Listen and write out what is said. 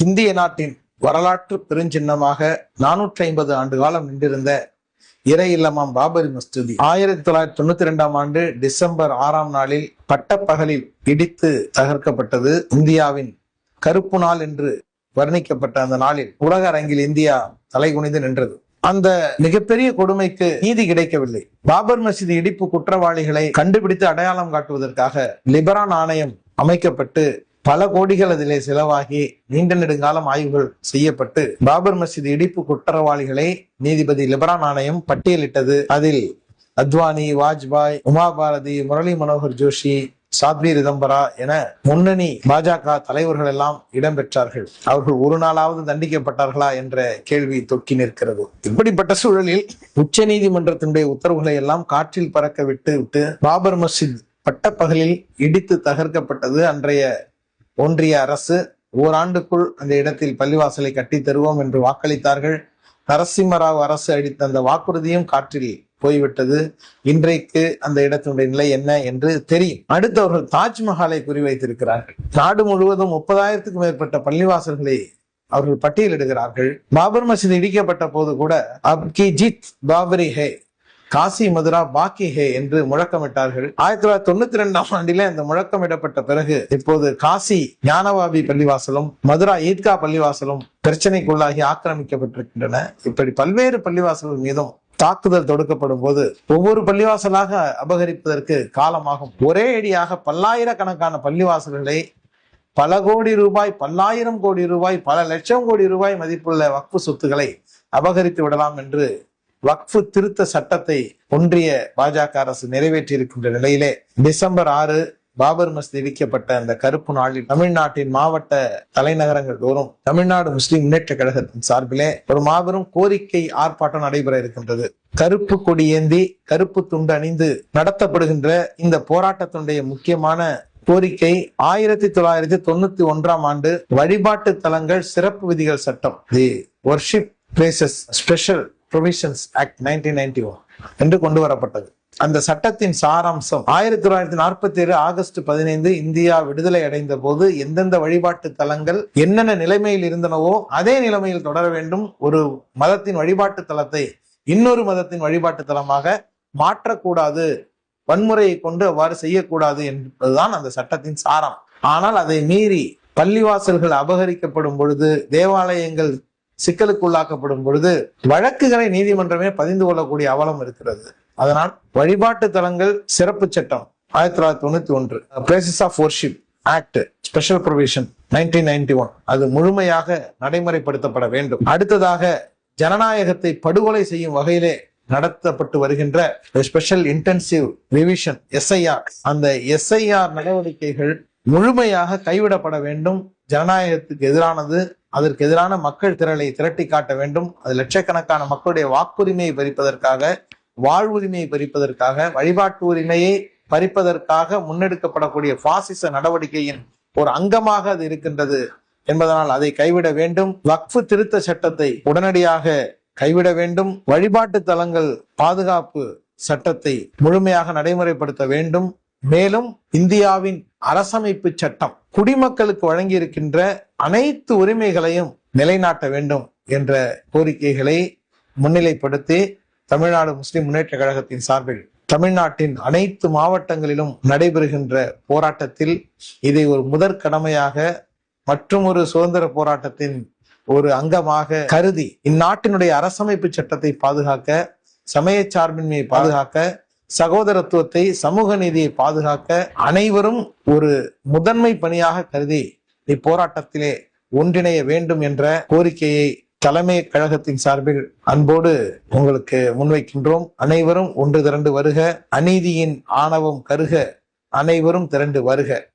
இந்திய நாட்டின் வரலாற்று பெருஞ்சின்னமாக நானூற்றி ஐம்பது ஆண்டு காலம் நின்றிருந்த இறை இல்லமாம் பாபரி மஸ்ஜித் ஆயிரத்தி தொள்ளாயிரத்தி தொண்ணூத்தி ரெண்டாம் ஆண்டு டிசம்பர் ஆறாம் நாளில் பட்டப்பகலில் இடித்து தகர்க்கப்பட்டது இந்தியாவின் கருப்பு நாள் என்று வர்ணிக்கப்பட்ட அந்த நாளில் உலக அரங்கில் இந்தியா தலைகுனிந்து நின்றது. அந்த மிகப்பெரிய கொடுமைக்கு நீதி கிடைக்கவில்லை. பாபர் மசீதி இடிப்பு குற்றவாளிகளை கண்டுபிடித்து அடையாளம் காட்டுவதற்காக லிபரான் ஆணையம் அமைக்கப்பட்டு பல கோடிகள் அதிலே செலவாகி நீண்ட நெடுங்காலம் ஆய்வுகள் செய்யப்பட்டு பாபர் மசீது இடிப்பு குற்றவாளிகளை நீதிபதி லிபரான் ஆணையம் பட்டியலிட்டது. அதில் அத்வானி வாஜ்பாய் உமா பாரதி முரளி மனோகர் ஜோஷி சாத்வி ரிதம்பரா என முன்னணி பாஜக தலைவர்கள் எல்லாம் இடம்பெற்றார்கள். அவர்கள் ஒரு நாளாவது தண்டிக்கப்பட்டார்களா என்ற கேள்வி தொக்கி நிற்கிறது. இப்படிப்பட்ட சூழலில் உச்ச நீதிமன்றத்தினுடைய உத்தரவுகளை எல்லாம் காற்றில் பறக்க விட்டு விட்டு பாபர் மசித் பட்டப்பகலில் இடித்து தகர்க்கப்பட்டது அன்றைய ஒன்றிய அரசு ஓராண்டுக்குள் அந்த இடத்தில் பள்ளிவாசலை கட்டி தருவோம் என்று வாக்களித்தார்கள். நரசிம்மராவ் அரசு அளித்த அந்த வாக்குறுதியும் காற்றில் போய்விட்டது. இன்றைக்கு அந்த இடத்தினுடைய நிலை என்ன என்று தெரியும். அடுத்து அவர்கள் தாஜ்மஹாலை குறிவைத்திருக்கிறார்கள். நாடு முழுவதும் முப்பதாயிரத்துக்கும் மேற்பட்ட பள்ளிவாசல்களை அவர்கள் பட்டியலிடுகிறார்கள். பாபர் மசீது இடிக்கப்பட்ட போது கூட அப்கி ஜித் பாபரி ஹே காசி மதுரா பாக்கி ஹே என்று முழக்கமிட்டார்கள். ஆயிரத்தி தொள்ளாயிரத்தி தொண்ணூத்தி ரெண்டாம் ஆண்டிலே அந்த முழக்கமிடப்பட்ட பிறகு இப்போது காசி ஞானவாபி பள்ளிவாசலும் மதுரா ஈத்கா பள்ளிவாசலும் பிரச்சனைக்குள்ளாகி ஆக்கிரமிக்கப்பட்டிருக்கின்றன. இப்படி பல்வேறு பள்ளிவாசல்கள் மீதும் தாக்குதல் தொடுக்கப்படும் போது ஒவ்வொரு பள்ளிவாசலாக அபகரிப்பதற்கு காலமாகும். ஒரே அடியாக பல்லாயிரக்கணக்கான பள்ளிவாசல்களை பல கோடி ரூபாய் பல்லாயிரம் கோடி ரூபாய் பல லட்சம் கோடி ரூபாய் மதிப்புள்ள வக்ஃபு சொத்துக்களை அபகரித்து விடலாம் என்று வக்ஃபு திருத்த சட்டத்தை ஒன்றிய பாஜக அரசு நிறைவேற்றியிருக்கின்ற நிலையிலே டிசம்பர் ஆறு பாபர் மஸ்தி இடிக்கப்பட்ட அந்த கருப்பு நாளில் தமிழ்நாட்டின் மாவட்ட தலைநகரங்கள் தோறும் தமிழ்நாடு முஸ்லிம் முன்னேற்ற கழகத்தின் சார்பிலே ஒரு மாபெரும் கோரிக்கை ஆர்ப்பாட்டம் நடைபெற இருக்கின்றது. கருப்பு கொடி ஏந்தி கருப்பு துண்டு அணிந்து நடத்தப்படுகின்ற இந்த போராட்டத்தினுடைய முக்கியமான கோரிக்கை ஆயிரத்தி தொள்ளாயிரத்தி தொண்ணூத்தி ஒன்றாம் ஆண்டு வழிபாட்டு தலங்கள் சிறப்பு விதிகள் சட்டம். The worship places special provisions act nineteen ninety one என்று கொண்டு வரப்பட்டது அந்த சட்டத்தின் சாராம்சம் ஆயிரத்தி தொள்ளாயிரத்தி நாற்பத்தி ஏழு ஆகஸ்ட் பதினைந்து இந்தியா விடுதலை அடைந்த போது எந்தெந்த வழிபாட்டு தலங்கள் என்னென்ன நிலைமையில் இருந்தனவோ அதே நிலைமையில் தொடர வேண்டும். ஒரு மதத்தின் வழிபாட்டு தலத்தை இன்னொரு மதத்தின் வழிபாட்டு தலமாக மாற்றக்கூடாது. வன்முறையை கொண்டு அவ்வாறு செய்யக்கூடாது என்பதுதான் அந்த சட்டத்தின் சாரம். ஆனால் அதை மீறி பள்ளிவாசல்கள் அபகரிக்கப்படும் பொழுது தேவாலயங்கள் சிக்கலுக்குள்ளாக்கப்படும் பொழுது வழக்குகளை நீதிமன்றமே பதிந்து கொள்ளக்கூடிய அவலம் இருக்கிறது. அதனால் வழிபாட்டு தலங்கள் சிறப்பு சட்டம். ஆயிரத்தி தொள்ளாயிரத்தி தொண்ணூத்தி ஒன்று. Places of worship act special provision nineteen ninety one அது முழுமையாக நடைமுறைப்படுத்தப்பட வேண்டும். அடுத்ததாக ஜனநாயகத்தை படுகொலை செய்யும் வகையிலே நடத்தப்பட்டு வருகின்ற ஸ்பெஷல் இன்டென்சிவ் ரிவிஷன் எஸ்ஐஆர் அந்த எஸ்ஐஆர் நடவடிக்கைகள் முழுமையாக கைவிடப்பட வேண்டும். ஜனநாயகத்துக்கு எதிரானது அதற்கு எதிரான மக்கள் திரளை திரட்டி காட்ட வேண்டும். அது லட்சக்கணக்கான மக்களுடைய வாக்குரிமையை பறிப்பதற்காக வாழ்வுரிமையை பறிப்பதற்காக வழிபாட்டு உரிமையை பறிப்பதற்காக முன்னெடுக்கப்படக்கூடிய பாசிச நடவடிக்கையின் ஒரு அங்கமாக அது இருக்கின்றது என்பதனால் அதை கைவிட வேண்டும். வக்ஃபு திருத்த சட்டத்தை உடனடியாக கைவிட வேண்டும். வழிபாட்டு தலங்கள் பாதுகாப்பு சட்டத்தை முழுமையாக நடைமுறைப்படுத்த வேண்டும். மேலும் இந்தியாவின் அரசமைப்பு சட்டம் குடிமக்களுக்கு வழங்கி இருக்கின்ற அனைத்து உரிமைகளையும் நிலைநாட்ட வேண்டும் என்ற கோரிக்கைகளை முன்னிலைப்படுத்தி தமிழ்நாடு முஸ்லிம் முன்னேற்ற கழகத்தின் சார்பில் தமிழ்நாட்டின் அனைத்து மாவட்டங்களிலும் நடைபெறுகின்ற போராட்டத்தில் இதை ஒரு முதற் கடமையாக மற்றும் ஒரு சுதந்திர போராட்டத்தின் ஒரு அங்கமாக கருதி இந்நாட்டினுடைய அரசமைப்பு சட்டத்தை பாதுகாக்க சமய சார்பின்மையை பாதுகாக்க சகோதரத்துவத்தை சமூக நீதியை பாதுகாக்க அனைவரும் ஒரு முதன்மை பணியாக கருதி இப்போராட்டத்திலே ஒன்றிணைய வேண்டும் என்ற கோரிக்கையை தலைமை கழகத்தின் சார்பில் அன்போடு உங்களுக்கு முன்வைக்கின்றோம். அனைவரும் ஒன்று திரண்டு வருக. அநீதியின் ஆணவம் கருக. அனைவரும் திரண்டு வருக.